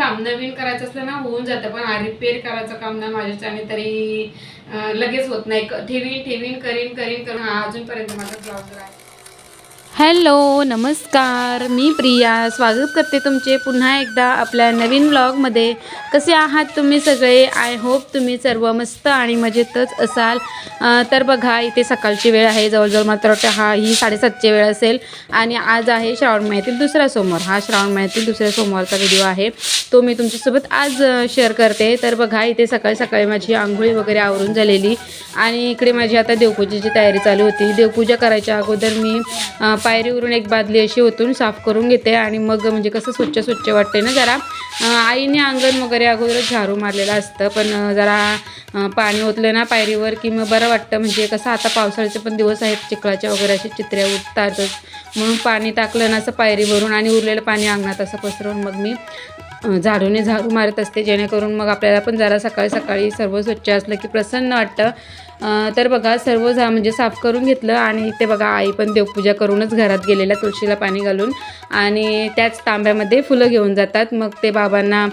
काम नवीन करायचं असलं ना होऊन जातं. पण रिपेअर करायचं काम ना माझ्याच्याने तरी लगेच होत नाही. ठेवीन ठेवीन करीन करीन करून. हा अजूनपर्यंत माझा ब्लाउज आहे. हॅलो नमस्कार. मी प्रिया. स्वागत करते तुमचे पुन्हा एकदा आपल्या नवीन ब्लॉगमध्ये कसे आहात तुम्ही सगळे? आय होप तुम्ही सर्व मस्त आणि मजेतच असाल. तर बघा इथे सकाळची वेळ आहे. जवळजवळ मात्र वाटतं हा ही साडेसातची वेळ असेल. आणि आज आहे श्रावण महिन्यातील दुसरा सोमवार. हा श्रावण महिन्यातील दुसऱ्या सोमवारचा व्हिडिओ आहे. तो मी तुमच्यासोबत आज शेअर करते. तर बघा इथे सकाळी सकाळी माझी आंघोळी वगैरे आवरून झालेली. आणि इकडे माझी आता देवपूजेची तयारी चालू होती. देवपूजा करायच्या अगोदर मी पायरीवरून एक बादली अशी ओतून साफ करून घेते आणि मग म्हणजे कसं स्वच्छ स्वच्छ वाटते ना जरा. आईने अंगण वगैरे अगोदरच झाडू मारलेलं असतं पण जरा पाणी ओतलं ना पायरीवर की मग बरं वाटतं. म्हणजे कसं आता पावसाळ्याचे पण दिवस आहेत चिखलाच्या वगैरे असे चित्र्या उठतातच. म्हणून पाणी टाकलं ना असं पायरीवरून आणि उरलेलं पाणी अंगणात असं पसरून मग मी झाडूने झाडू मारत असते जेणेकरून मग आपल्याला पण जरा सकाळी सकाळी सर्व स्वच्छ असलं की प्रसन्न वाटतं. तर बघा सर्व झा म्हणजे साफ करून घेतलं आणि इथे बघा आई पण देवपूजा करूनच घरात गेलेल्या तुळशीला पाणी घालून आणि त्याच तांब्यामध्ये फुलं घेऊन जातात. मग ते बाबांना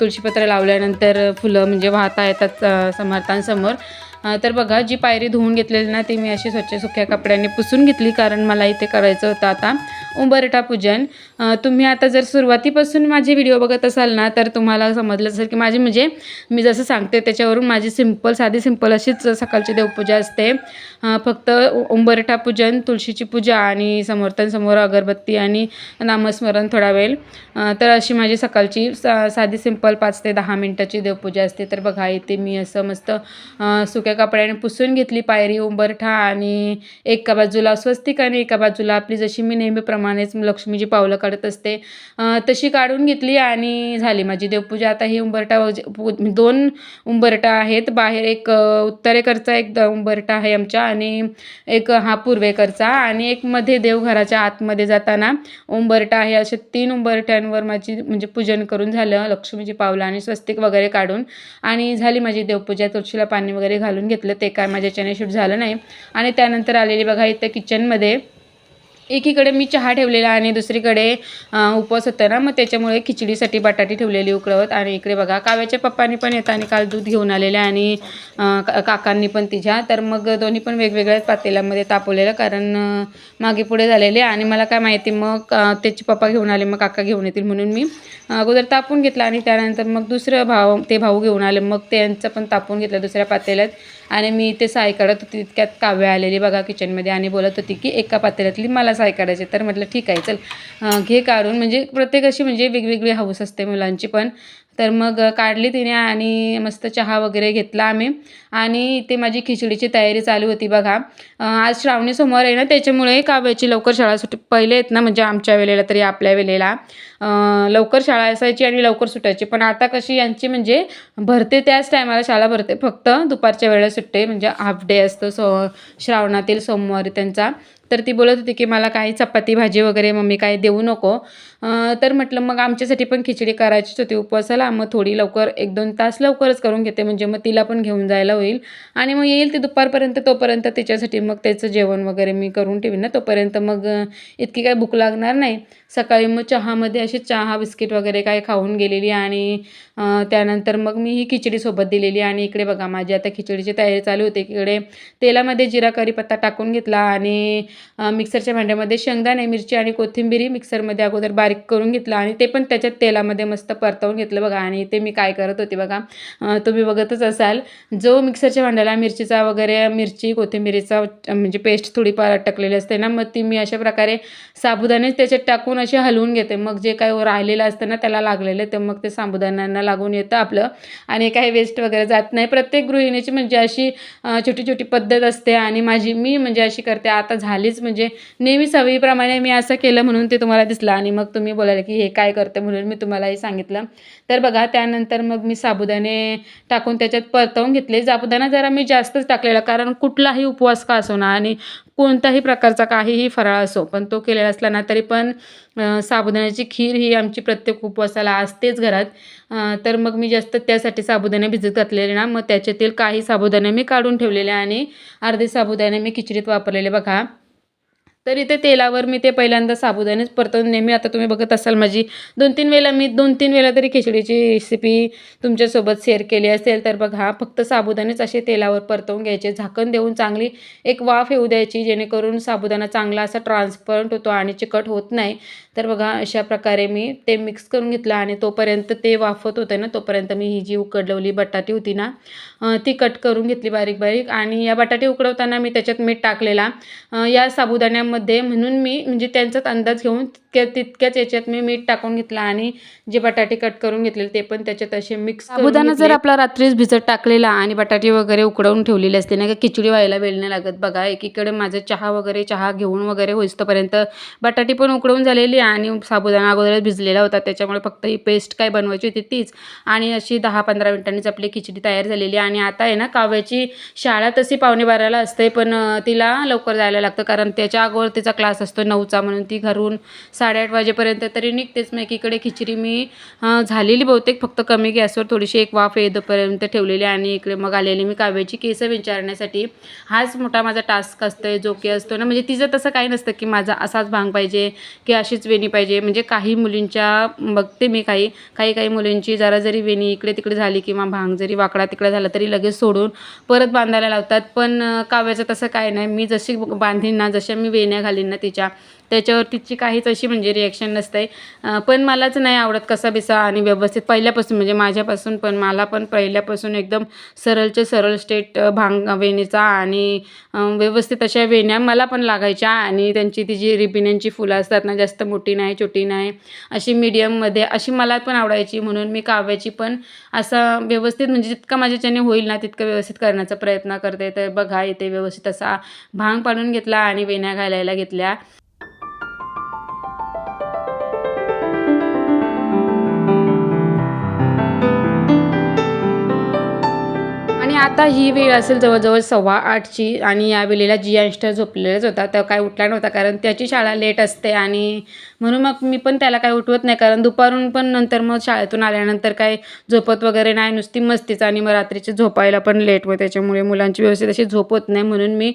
तुळशीपत्र लावल्यानंतर फुलं म्हणजे वाहता येतात समर्थांसमोर. तर बघा जी पायरी धुवून घेतलेली ना ती मी अशी स्वच्छ सुक्या कपड्याने पुसून घेतली कारण मला इथे करायचं होतं आता उंबरठा पूजन. तुम्ही आता जर सुरुवातीपासून माझे व्हिडिओ बघत असाल ना तर तुम्हाला समजलं असेल की माझी म्हणजे मी जसं सांगते त्याच्यावरून माझी सिंपल साधी सिंपल अशीच सकाळची देवपूजा असते. फक्त उंबरठा पूजन तुळशीची पूजा आणि समर्थांसमोर अगरबत्ती आणि नामस्मरण थोडा वेळ. तर अशी माझी सकाळची सा साधी सिंपल पाच ते दहा मिनटाची देवपूजा असते. तर बघा इथे मी असं मस्त सुक्या कपड्याने पुसून घेतली पायरी उंबरठा आणि एका बाजूला स्वस्तिक आणि एका बाजूला आपली जशी मी नेहमीप्रमाणेच लक्ष्मीची पावलं काढत असते तशी काढून घेतली आणि झाली माझी देवपूजा. आता ही उंबरठा दोन उंबरटा आहेत. बाहेर एक उत्तरेकरचा उत्तरेकडचा एक उंबरठा आहे आमच्या आणि एक हा पूर्वेकडचा आणि एक मध्ये देवघराच्या आतमध्ये जाताना उंबरटा आहे. असे तीन उंबरट्यांवर माझी म्हणजे पूजन करून झालं लक्ष्मीची पावलं आणि स्वस्तिक वगैरे काढून आणि झाली माझी देवपूजा. तुळशीला पाणी वगैरे घालून घेतलं. ते काय माझ्याच्याने शूट झालं नाही. आणि त्यानंतर आलेली बघा इथं किचनमध्ये एकीकडे मी चहा ठेवलेला आणि दुसरीकडे उपवास होता ना मग त्याच्यामुळे खिचडीसाठी बटाटी ठेवलेली उकळवत आणि इकडे बघा काव्याच्या पप्पांनी पण येताना काल दूध घेऊन आलेल्या आणि का- काकांनी पण तिच्या. तर मग दोन्ही पण वेगवेगळ्या पातेल्यामध्ये तापवलेलं कारण मागे पुढे झालेले. आणि मला काय माहिती मग त्याचे पप्पा घेऊन आले मग काका घेऊन येतील म्हणून मी अगोदर तापून घेतला. आणि त्यानंतर मग दुसरं भाव ते भाऊ घेऊन आले. मग त्यांचं पण तापून घेतलं दुसऱ्या पातेल्यात. आणि मी ते साय काढत होती तितक्यात काव्य आलेली बघा किचनमध्ये आणि बोलत होती की एका पातेल्यातली मला साय काढायची. तर म्हटलं ठीक आहे चल. घे काढून. म्हणजे प्रत्येक अशी म्हणजे वेगवेगळी हौस असते मुलांची पण. तर मग काढली तिने आणि मस्त चहा वगैरे घेतला आम्ही. आणि इथे माझी खिचडीची तयारी चालू होती बघा. आज श्रावणी सोमवार आहे ना त्याच्यामुळे काव्याची लवकर शाळा सुट्टी पहिले आहेत ना म्हणजे आमच्या वेळेला तरी आपल्या वेळेला. लवकर शाळा असायची आणि लवकर सुटायची. पण आता कशी यांची म्हणजे भरते त्याच टायमाला शाळा भरते. फक्त दुपारच्या वेळेला सुटते म्हणजे हाफ डे असतो सो श्रावणातील सोमवारी त्यांचा. तर ती बोलत होती की मला काही चपाती भाजी वगैरे मम्मी काही देऊ नको. तर म्हटलं मग आमच्यासाठी पण खिचडी करायचीच होती उपवासाला मग थोडी लवकर एक दोन तास लवकरच करून घेते म्हणजे मग तिला पण घेऊन जायला होईल. आणि मग येईल ती दुपारपर्यंत तोपर्यंत तिच्यासाठी मग त्याचं जेवण वगैरे मी करून ठेवीन ना तोपर्यंत मग इतकी काय भूक लागणार नाही. सकाळी मग चहामध्ये अशी चहा बिस्किट वगैरे काय खाऊन गेलेली आणि त्यानंतर मग मी ही खिचडी सोबत दिलेली आणि इकडे बघा माझी आता खिचडीची तयारी चालू होती. इकडे तेलामध्ये जिरा करीपत्ता टाकून घेतला आणि मिक्सरच्या भांड्यामध्ये शेंगदाणे मिरची आणि कोथिंबिरी मिक्सरमध्ये अगोदर बारीक करून घेतलं आणि ते पण त्याच्यात तेलामध्ये मस्त परतवून घेतलं बघा. आणि ते मी काय करत होते बघा तुम्ही बघतच असाल जो मिक्सरच्या भांड्याला मिरचीचा वगैरे मिरची कोथिंबिरीचा म्हणजे पेस्ट थोडीफार अटकलेली असते ना मग ती मी अशा प्रकारे साबुदाणे त्याच्यात टाकून असे हलवून घेते. मग जे काही राहिलेलं असतं ना त्याला लागलेलं ते मग ते साबुदाण्यांना लागून येतं आपलं. आणि काही वेस्ट वगैरे जात नाही. प्रत्येक गृहिणीची म्हणजे अशी छोटी छोटी पद्धत असते आणि माझी मी म्हणजे अशी करते. आता झालीच म्हणजे नेहमी सवयीप्रमाणे मी असं केलं म्हणून ते तुम्हाला दिसलं. आणि मग तुम्ही बोलायला की हे काय करते म्हणून मी तुम्हालाही सांगितलं. तर बघा त्यानंतर मग मी साबुदाणे टाकून त्याच्यात परतवून घेतले. साबुदाणा जरा मी जास्तच टाकलेला कारण कुठलाही उपवास का असो ना आणि कोणताही प्रकारचा काहीही फराळ असो पण तो केलेला असला ना तरी पण साबुदाण्याची खीर ही आमची प्रत्येक उपवासाला असतेच घरात. तर मग मी जास्त त्यासाठी साबुदाणे भिजत घातलेले ना मग त्याच्यातील काही साबुदाणे मी काढून ठेवलेले आणि अर्धे साबुदाणे मी खिचडीत वापरलेले बघा. तर इथे तेलावर मी ते पहिल्यांदा साबुदाणेच परतवून नेहमी आता तुम्ही बघत असाल माझी दोन तीन वेळेला मी दोन तीन वेळेला तरी खिचडीची रेसिपी तुमच्यासोबत शेअर केली असेल तर बघा फक्त साबुदाणेच असे तेलावर परतवून घ्यायचे. झाकण देऊन चांगली एक वाफ येऊ द्यायची जेणेकरून साबुदाणा चांगला असा ट्रान्सपरंट होतो आणि चिकट होत नाही. तर बघा अशा प्रकारे मी ते मिक्स करून घेतलं आणि तोपर्यंत ते वाफत होते ना तोपर्यंत मी ही जी उकडलवली बटाटी होती ना ती कट करून घेतली बारीक बारीक आणि या बटाटे उकडवताना मी त्याच्यात मीठ टाकलेला. या साबुदाण्यामध्ये म्हणून मी म्हणजे त्यांचाच अंदाज घेऊन तितक्या तितक्याच याच्यात मी मीठ टाकून घेतलं आणि जे बटाटे कट करून घेतलेले ते पण त्याच्यात असे मिक्स साबुदाणा जर आपला रात्रीच भिजत टाकलेला आणि बटाटे वगैरे उकडवून ठेवलेले असते ना का खिचडी व्हायला वेळ नाही लागत. बघा एकीकडे माझं चहा वगैरे चहा घेऊन वगैरे होईस्तोपर्यंत बटाटे पण उकडवून झालेली आणि साबुदाणा अगोदरच भिजलेला होता. त्याच्यामुळे फक्त ही पेस्ट काय बनवायची होती तीच. आणि अशी दहा पंधरा मिनिटांनीच आपली खिचडी तयार झालेली आणि आता आहे ना काव्याची शाळा तशी पावणे बाराला असते पण तिला लवकर जायला लागतं. कारण त्याच्या अगोदर तिचा क्लास असतो नऊचा म्हणून ती घरून साडेआठ वाजेपर्यंत तरी निघतेच. मग एकीकडे खिचडी मी झालेली बहुतेक फक्त कमी गॅसवर थोडीशी एक वाफ येतपर्यंत ठेवलेली आणि इकडे मग आलेली मी काव्याची केस विचारण्यासाठी. हाच मोठा माझा टास्क असतो जो की असतो ना म्हणजे तिचं तसं काही नसतं की माझा असाच भांग पाहिजे की अशीच वेणी पाहिजे. म्हणजे काही मुलींच्या बघते मी काही काही काही मुलींची जरा जरी वेणी इकडे तिकडे झाली किंवा भांग जरी वाकडा तिकडे झाला तरी लगेच सोडून परत बांधायला लावतात. पण काव्याचं तसं काय नाही. मी जशी बांधीन ना जशा मी वेण्या घालीन ना तिच्या त्याच्यावर तिची काहीच अशी म्हणजे रिॲक्शन नसते. पण मलाच नाही आवडत कसा बिसा आणि व्यवस्थित पहिल्यापासून म्हणजे माझ्यापासून पण मला पण पहिल्यापासून एकदम सरळचे सरळ स्टेट भांग वेणीचा आणि व्यवस्थित अशा वेण्या मला पण लागायच्या आणि त्यांची ती जी रिबिन्यांची फुलं असतात ना जास्त मोठी नाही छोटी नाही अशी मीडियममध्ये अशी मला पण आवडायची म्हणून मी काव्याची पण असं व्यवस्थित म्हणजे जितकं माझ्याच्याने होईल ना तितकं व्यवस्थित करण्याचा प्रयत्न करते. तर बघा इथे व्यवस्थित असा भांग पाडून घेतला आणि वेण्या घालायला घेतल्या. आणि आता ही वेळ असेल जवळजवळ सव्वा आठची आणि या वेळेला जी यंगस्टर झोपलेलाच होता तर काय उठला नव्हता कारण त्याची शाळा लेट असते आणि म्हणून मग मी पण त्याला काय उठवत नाही कारण दुपारून पण नंतर मग शाळेतून आल्यानंतर काय झोपत वगैरे नाही नुसती मस्तीच आणि मग रात्रीची झोपायला पण लेट होते. त्याच्यामुळे मुलांची व्यवस्थित अशी झोप होत नाही म्हणून मी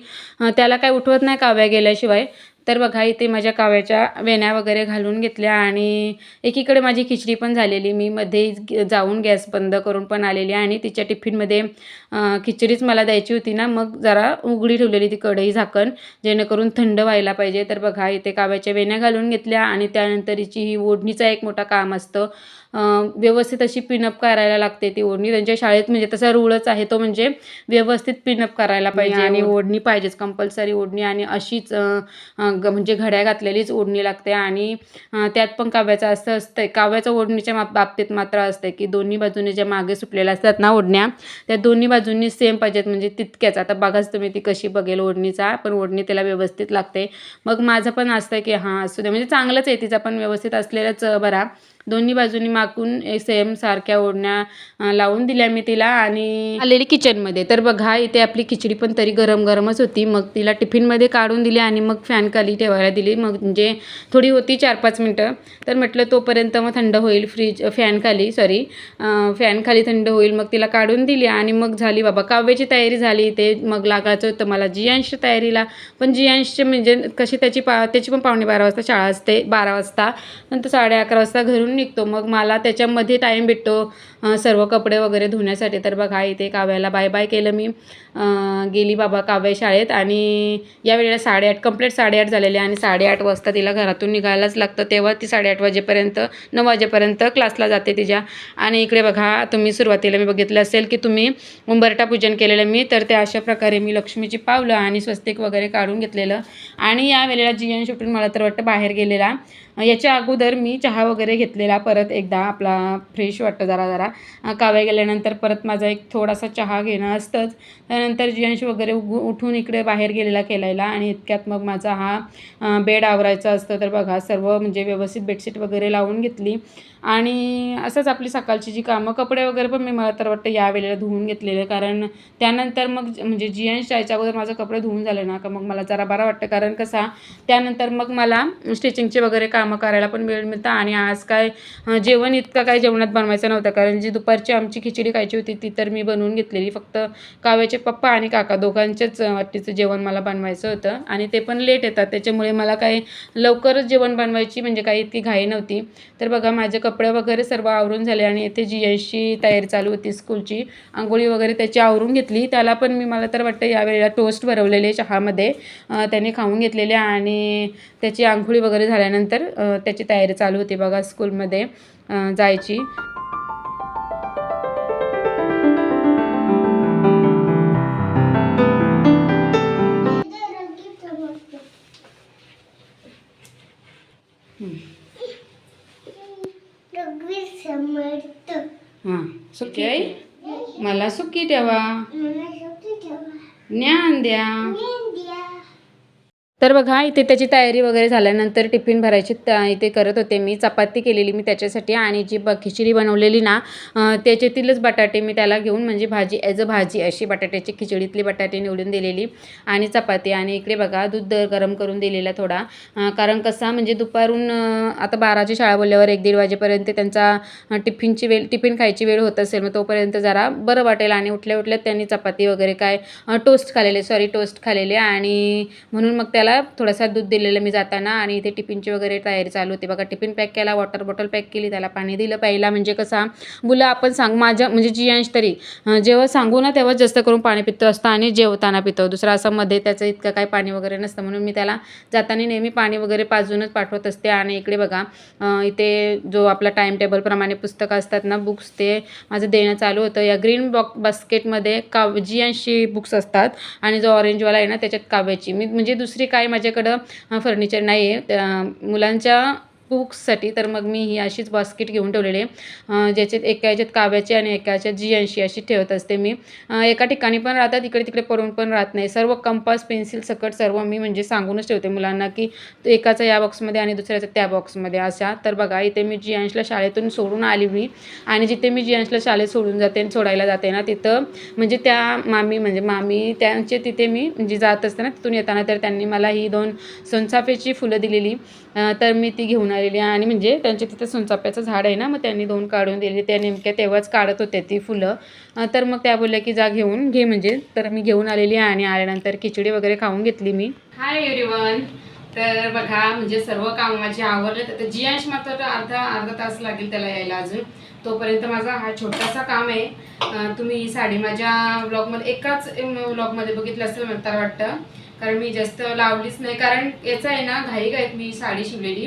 त्याला काय उठवत नाही काव्या गेल्याशिवाय. तर बघा इथे माझ्या काव्याच्या वेण्या वगैरे घालून घेतल्या आणि एकीकडे माझी खिचडी पण झालेली. मी मध्ये ग- जाऊन गॅस बंद करून पण आलेली आणि तिच्या टिफिनमध्ये खिचडीच मला द्यायची होती ना मग जरा उघडी ठेवलेली ती कढई झाकण जेणेकरून थंड व्हायला पाहिजे. तर बघा इथे काव्याच्या वेण्या घालून घेतल्या आणि त्यानंतर हिची ही ओढणीचा एक मोठा काम असतं. व्यवस्थित अशी पिनअप करायला लागते ती ओढणी. त्यांच्या शाळेत म्हणजे तसा रूळच आहे तो म्हणजे व्यवस्थित पिनअप करायला पाहिजे आणि ओढणी पाहिजेच कंपल्सरी ओढणी आणि अशीच म्हणजे घड्या घातलेलीच ओढणी लागते. आणि त्यात पण काव्याचं असं असतं काव्याचं ओढणीच्या मा- बाबतीत मात्र असतं की दोन्ही बाजूने ज्या मागे सुटलेल्या असतात ना ओढण्या त्या दोन्ही बाजूंनी सेम पाहिजेत. म्हणजे तितक्याच. आता बघाच तुम्ही ती कशी बघेल ओढणीचा पण ओढणी त्याला व्यवस्थित लागते. मग माझं पण असतं की हां असू दे. म्हणजे चांगलंच आहे तिचा पण व्यवस्थित असलेलंच बरा. दोन्ही बाजूनी मागून सेम सारख्या ओढण्या लावून दिल्या मी तिला आणि आलेली किचनमध्ये. तर बघा इथे आपली खिचडी पण तरी गरम गरमच होती. मग तिला टिफिनमध्ये काढून दिली आणि मग फॅन खाली ठेवायला दिली. मग म्हणजे थोडी होती चार पाच मिनटं. तर म्हटलं तोपर्यंत मग थंड होईल फ्रीज फॅन खाली सॉरी फॅन खाली थंड होईल. मग तिला काढून दिली आणि मग झाली बाबा काव्याची तयारी झाली इथे. मग लागायचं होतं मला जियांशच्या तयारीला. पण जियांशचे म्हणजे कशी त्याची पा त्याची पण पावणे बारा वाजता शाळा असते बारा वाजता. नंतर साडे अकरा वाजता घरून निघतो. मग मला त्याच्यामध्ये टाईम भेटतो. सर्व कपडे वगैरे धुण्यासाठी. तर बघा इथे काव्याला बाय बाय केलं मी. गेली बाबा काव्य शाळेत आणि या वेळेला साडेआठ कंप्लीट साडेआठ झालेले आणि साडेआठ वाजता तिला घरातून निघायलाच लागतं. तेव्हा ती साडेआठ वाजेपर्यंत नऊ वाजेपर्यंत क्लासला जाते तिच्या. आणि इकडे बघा तुम्ही सुरुवातीला मी बघितलं असेल की तुम्ही उंबरटा पूजन केलेलं मी. तर ते अशा प्रकारे मी लक्ष्मीची पावलं आणि स्वस्तिक वगैरे काढून घेतलेलं. आणि या वेळेला जी एन शेवटी मला तर वाटतं बाहेर गेलेला. याच्या अगोदर मी चहा वगैरे घेतलेला परत एकदा आपला फ्रेश वाटतं जरा जरा. कावे काव्या गेल्यानंतर परत माझा एक थोडासा चहा घेणं असतंच. त्यानंतर जियांश वगैरे उगू उठून इकडे बाहेर गेलेला केलायला आणि इतक्यात मग माझा हा बेड आवरायचा असतं तर बघा सर्व म्हणजे व्यवस्थित बेडशीट वगैरे लावून घेतली. आणि असंच आपली सकाळची जी कामं कपडे वगैरे पण मी मला तर वाटतं या वेळेला धुवून घेतलेले. कारण त्यानंतर मग म्हणजे जियांश जायच्या अगोदर माझं कपडे धुवून झाले ना का मग मला जरा बरं वाटतं. कारण कसा त्यानंतर मग मला स्टिचिंगचे वगैरे काम कामं करायला पण वेळ मिळतं. आणि आज काय जेवण इतकं काय जेवणात बनवायचं नव्हतं. कारण जी दुपारची आमची खिचडी खायची होती ती तर मी बनवून घेतलेली. फक्त काव्याचे पप्पा आणि काका दोघांच्याच वाटीचं जेवण मला बनवायचं होतं. आणि ते पण लेट येतात. त्याच्यामुळे मला काही लवकरच जेवण बनवायची म्हणजे काही इतकी घाई नव्हती. तर बघा माझे कपडे वगैरे सर्व आवरून झाले आणि येथे जी अशी तयारी चालू होती स्कूलची. आंघोळी वगैरे त्याची आवरून घेतली. त्याला पण मी मला तर वाटतं यावेळेला टोस्ट भरवलेले चहामध्ये त्याने खाऊन घेतलेले. आणि त्याची आंघोळी वगैरे झाल्यानंतर त्याची तयारी चालू होती बघा स्कूलमध्ये जायची. हां. सुकी आई? मला सुकी ठेवा. ज्ञान द्या. तर बघा इथे त्याची तयारी वगैरे झाल्यानंतर टिफिन भरायची त- इथे करत होते. मी चपाती केलेली मी त्याच्यासाठी आणि जी ब खिचडी बनवलेली ना त्याच्यातीलच बटाटे मी त्याला घेऊन म्हणजे भाजी ॲज अ भाजी अशी बटाट्याची खिचडीतली बटाटे निवडून दिलेली आणि चपाती. आणि इकडे बघा दूध गरम करून दिलेला थोडा कारण कसा म्हणजे दुपारून आता बाराची शाळा बोलल्यावर एक दीड वाजेपर्यंत त्यांचा टिफिनची वेळ टिफिन खायची वेळ होत असेल मग तोपर्यंत जरा बरं वाटेल. आणि उठल्या उठल्या त्यांनी चपाती वगैरे काय टोस्ट खालेले सॉरी टोस्ट खालेले. आणि म्हणून मग त्याला थोडासा दूध दिलेलं मी जाताना आणि इथे टिफिनची वगैरे तयारी चालू होती. बघा टिफिन पॅक केला वॉटर बॉटल पॅक केली त्याला पाणी दिलं. प्यायला म्हणजे कसा मुलं आपण सांग माझ्या म्हणजे जियांश तरी जेव्हा सांगू ना तेव्हा जास्त करून पाणी पितो असतं आणि जेवताना पितो. दुसरं असं मध्ये त्याचं इतकं काही पाणी वगैरे नसतं. म्हणून मी त्याला जाताना नेहमी पाणी वगैरे पाजूनच पाठवत असते. आणि इकडे बघा इथे जो आपला टाईम टेबलप्रमाणे पुस्तकं असतात ना बुक्स ते माझं देणं चालू होतं. या ग्रीन बॉक बास्केटमध्ये काव जी बुक्स असतात आणि जो ऑरेंजवाला आहे ना त्याच्यात काव्याची. मी म्हणजे दुसरी काय काय माझ्याकडं फर्निचर नाही आहे त्या मुलांच्या बुक्ससाठी तर मग मी ही अशीच बास्केट घेऊन ठेवलेली आहे. ज्याच्यात एका याच्यात काव्याची आणि एका ह्याच्यात जी ऐंशी अशी ठेवत असते मी. एका ठिकाणी पण राहतात इकडे तिकडे पडून पण राहत नाही. सर्व कंपास पेन्सिल सकट सर्व मी म्हणजे सांगूनच ठेवते मुलांना की एकाचा या बॉक्समध्ये आणि दुसऱ्याचा त्या बॉक्समध्ये अशा. तर बघा इथे मी जी अंशला शाळेतून सोडून आली मी. आणि जिथे मी जी अंशला शाळेत सोडून जाते आणि सोडायला जाते ना तिथं म्हणजे त्या मामी म्हणजे मामी त्यांचे तिथे मी म्हणजे जात असते ना तिथून येताना तर त्यांनी मला ही दोन सोनसाफेची फुलं दिलेली. तर मी ती घेऊन आलेली आणि म्हणजे त्यांच्या तिथे सुनचाप्याचं झाड आहे ना मग त्यांनी दोन काढून दिले त्या नेमक्या तेव्हाच काढत होते ती फुलं. तर मग त्या बोलल्या की जा घेऊन घे म्हणजे. तर मी घेऊन आलेली आहे आणि आल्यानंतर खिचडी वगैरे खाऊन घेतली मी. हाय एव्हरीवन तर बघा म्हणजे सर्व काम माझे आवरले. तर जियांश मात्र अर्धा अर्धा तास लागेल त्याला यायला अजून. तोपर्यंत माझा हा छोटासा काम आहे. तुम्ही ही साडी माझ्या ब्लॉगमध्ये एकाच ब्लॉगमध्ये बघितलं असेल तर वाटतं. कारण मी जास्त लावलीच नाही. कारण याचं आहे ना घाई घाईत मी साडी शिवलेली.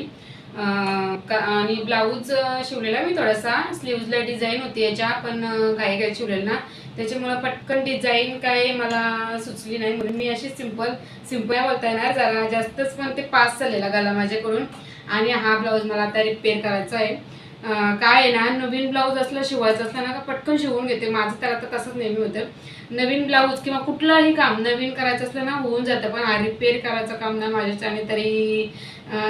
का- आणि ब्लाऊज शिवलेला मी थोडासा. स्लीव्जला डिझाईन होती याच्या पण अं, घाई शिवलेलं ना. त्याच्यामुळं पटकन डिझाईन काय मला सुचली नाही. म्हणून मी अशी सिंपल सिंपल बोलता येणार. जरा जास्तच पण ते पास झालेला गाला माझ्याकडून. आणि हा ब्लाऊज मला आता रिपेअर करायचा आहे. काय आहे ना नवीन ब्लाऊज असलं शिवायचं असलं ना का पटकन शिवून घेते. माझं तर आता तसंच नेहमी होतं. नवीन ब्लाऊज किंवा कुठलंही काम नवीन करायचं असलं ना होऊन जातं. पण रिपेअर करायचं काम ना माझ्याच्याने तरी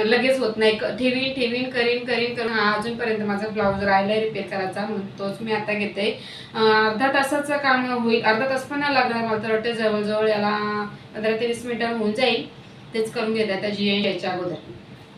लगेच होत नाही. क- ठेवीन ठेवीन करीन करीन करून हा अजूनपर्यंत माझा ब्लाऊज राहिला रिपेअर करायचा म्हणून तोच मी आता घेते. अर्धा तासाचं काम होईल. अर्धा तास पण नाही लागणार मला तर वाटतं. जवळजवळ याला पंधरा ते वीस मिनिटं होऊन जाईल. तेच करून घेते आता जी यायच्या अगोदर.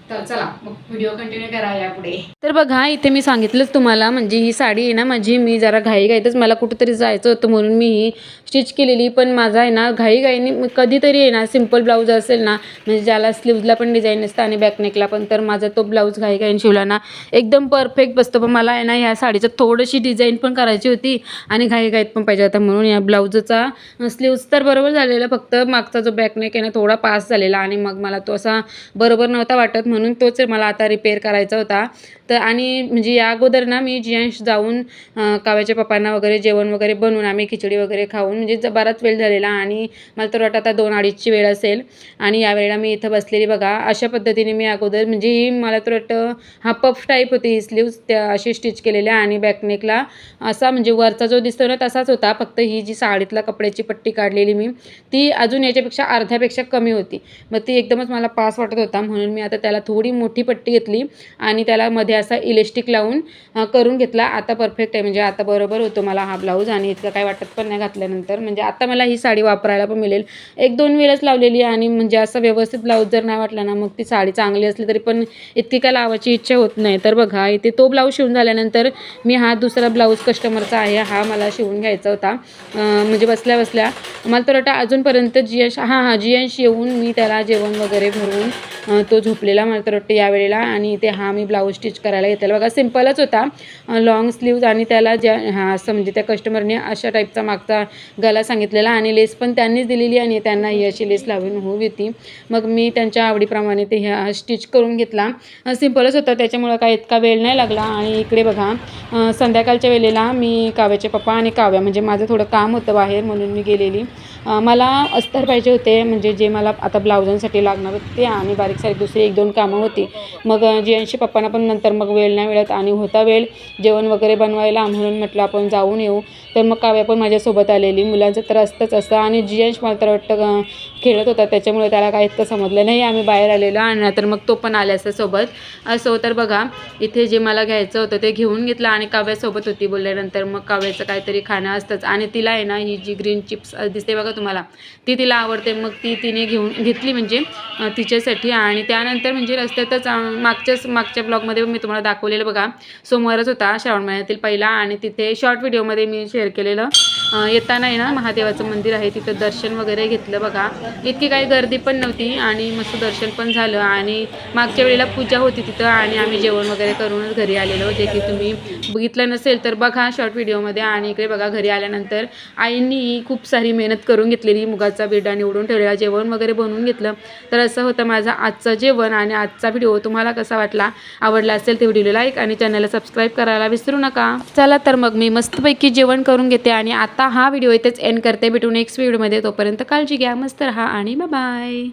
तर चला मग व्हिडिओ कंटिन्यू करा यापुढे. तर बघा इथे मी सांगितलंच तुम्हाला म्हणजे ही साडी आहे ना माझी मी जरा घाईघाईतच मला कुठंतरी जायचं होतं म्हणून मी ही स्टिच केलेली पण माझा आहे ना घाईघाईने मग कधीतरी आहे ना सिंपल ब्लाऊज असेल ना म्हणजे ज्याला स्लीव्जला पण डिझाईन असतं आणि बॅकनेकला पण तर माझा तो ब्लाऊज घाईघाईने शिवला ना एकदम परफेक्ट बसतो. पण मला आहे ना ह्या साडीचं थोडीशी डिझाईन पण करायची होती आणि घाईघाईत पण पाहिजे होता. म्हणून या ब्लाऊजचा स्लीव्ज तर बरोबर झालेला फक्त मागचा जो बॅकनेक आहे ना थोडा पास झालेला आणि मग मला तो असा बरोबर नव्हता वाटत म्हणून तोच मला आता रिपेअर करायचा होता. तर आणि म्हणजे या अगोदर ना मी जियांश जाऊन काव्याच्या पप्पांना वगैरे जेवण वगैरे बनवून आम्ही खिचडी वगैरे खाऊन म्हणजे बराच वेळ झालेला आणि मला तर वाटतं आता दोन अडीचची वेळ असेल. आणि यावेळेला मी इथं बसलेली बघा अशा पद्धतीने मी अगोदर म्हणजे ही मला तर वाटतं हा पफ टाईप होती ही स्लीव्ज त्या अशी स्टिच केलेल्या आणि बॅकनेकला असा म्हणजे वरचा जो दिसतो ना तसाच होता फक्त ही जी साडीतला कपड्याची पट्टी काढलेली मी ती अजून याच्यापेक्षा अर्ध्यापेक्षा कमी होती. मग ती एकदमच मला पास वाटत होता म्हणून मी आता त्याला थोडी मोठी पट्टी घेतली आणि त्याला मध्ये असा इलेस्टिक लावून करून घेतला. आता परफेक्ट आहे. म्हणजे आता बरोबर होतो मला हा ब्लाऊज आणि इतकं काय वाटत पण नाही घातल्यानंतर. म्हणजे आता मला ही साडी वापरायला पण मिळेल. एक दोन वेळेस लावलेली आणि म्हणजे असं व्यवस्थित ब्लाऊज जर नाही वाटला ना मग ती साडी चांगली असली तरी पण इतकी काय लावायची इच्छा होत नाही. तर बघा इथे तो ब्लाऊज शिवून झाल्यानंतर मी हा दुसरा ब्लाऊज कस्टमरचा आहे. हा मला शिवून घ्यायचा होता. म्हणजे बसल्या बसल्या. मला तर वाटतं अजूनपर्यंत जियश हां हां जियश येऊन मी त्याला जेवण वगैरे भरून तो झोपलेला मला तर वाटतं यावेळेला आणि इथे हा मी ब्लाऊज स्टिच करायला घेतलेला. बघा सिम्पलच होता. लॉंग स्लीव्ज आणि त्याला ज्या हा असं म्हणजे त्या कस्टमरने अशा टाईपचा मागचा गला सांगितलेला आणि लेस पण त्यांनीच दिलेली आणि त्यांना ही अशी लेस लावून हवी होती मग मी त्यांच्या आवडीप्रमाणे ते ह्या स्टिच करून घेतला. सिम्पलच होता. त्याच्यामुळं काय इतका वेळ नाही लागला. आणि इकडे बघा संध्याकाळच्या वेळेला मी काव्याचे पप्पा आणि काव्या म्हणजे माझं थोडं काम होतं बाहेर म्हणून मी गेलेली. मला अस्तर पाहिजे होते म्हणजे जे मला आता ब्लाउजांसाठी लागणार होते आणि बारीक सारीक दुसरी एक दोन कामं होती. मग जियांशी पप्पांना पण नंतर मग वेळ नाही मिळत आणि होता वेळ जेवण वगैरे बनवायला म्हणून म्हटलं आपण जाऊन येऊ. तर मग काव्या पण माझ्यासोबत आलेली. मुलांचं तर असतंच असतं आणि जियांश मला तर वाटतं खेळत होता त्याच्यामुळे त्याला काय इतकं समजलं नाही. आम्ही बाहेर आलेलो आणि नंतर मग तो पण आला असं सोबत. असो तर बघा इथे जे मला घ्यायचं होतं ते घेऊन घेतलं आणि काव्यासोबत होती बोलल्यानंतर मग काव्याचं काहीतरी खाणं असतंच. आणि तिला आहे ना ही जी ग्रीन चिप्स दिसते बघा तुम्हाला. ती तिला आवडते. मग ती तिने घेऊन घेतली म्हणजे तिच्यासाठी. आणि त्यानंतर म्हणजे रस्त्यातच मागच्याच मागच्या ब्लॉगमध्ये मी तुम्हाला दाखवलेलं बघा. सोमवारच होता श्रावण महिन्यातील पहिला आणि तिथे शॉर्ट व्हिडिओमध्ये मी शेअर केलेलं. येताना आहे ना महादेवाचं मंदिर आहे. तिथं दर्शन वगैरे घेतलं बघा. इतकी काही गर्दी पण नव्हती आणि मस्त दर्शन पण झालं. आणि मागच्या वेळेला पूजा होती तिथं आणि आम्ही जेवण वगैरे करूनच घरी आलेलो. जे की तुम्ही बघितलं नसेल तर बघा शॉर्ट व्हिडिओमध्ये. आणि इकडे बघा घरी आल्यानंतर आईंनी खूप सारी मेहनत करून घेतलेली मुगाचा बिरडा निवडून ठेवलेला जेवण वगैरे बनवून घेतलं. तर असं होतं माझं आजचं जेवण आणि आजचा व्हिडिओ तुम्हाला कसा वाटला आवडला असेल तर व्हिडिओला लाईक आणि चॅनलला सबस्क्राईब करायला विसरू नका. चला तर मग मी मस्तपैकी जेवण करून घेते आणि आता हा व्हिडिओ इथेच एंड करते. भेटू नेक्स्ट व्हिडिओमध्ये तोपर्यंत काळजी घ्या मस्त राहा आणि बाय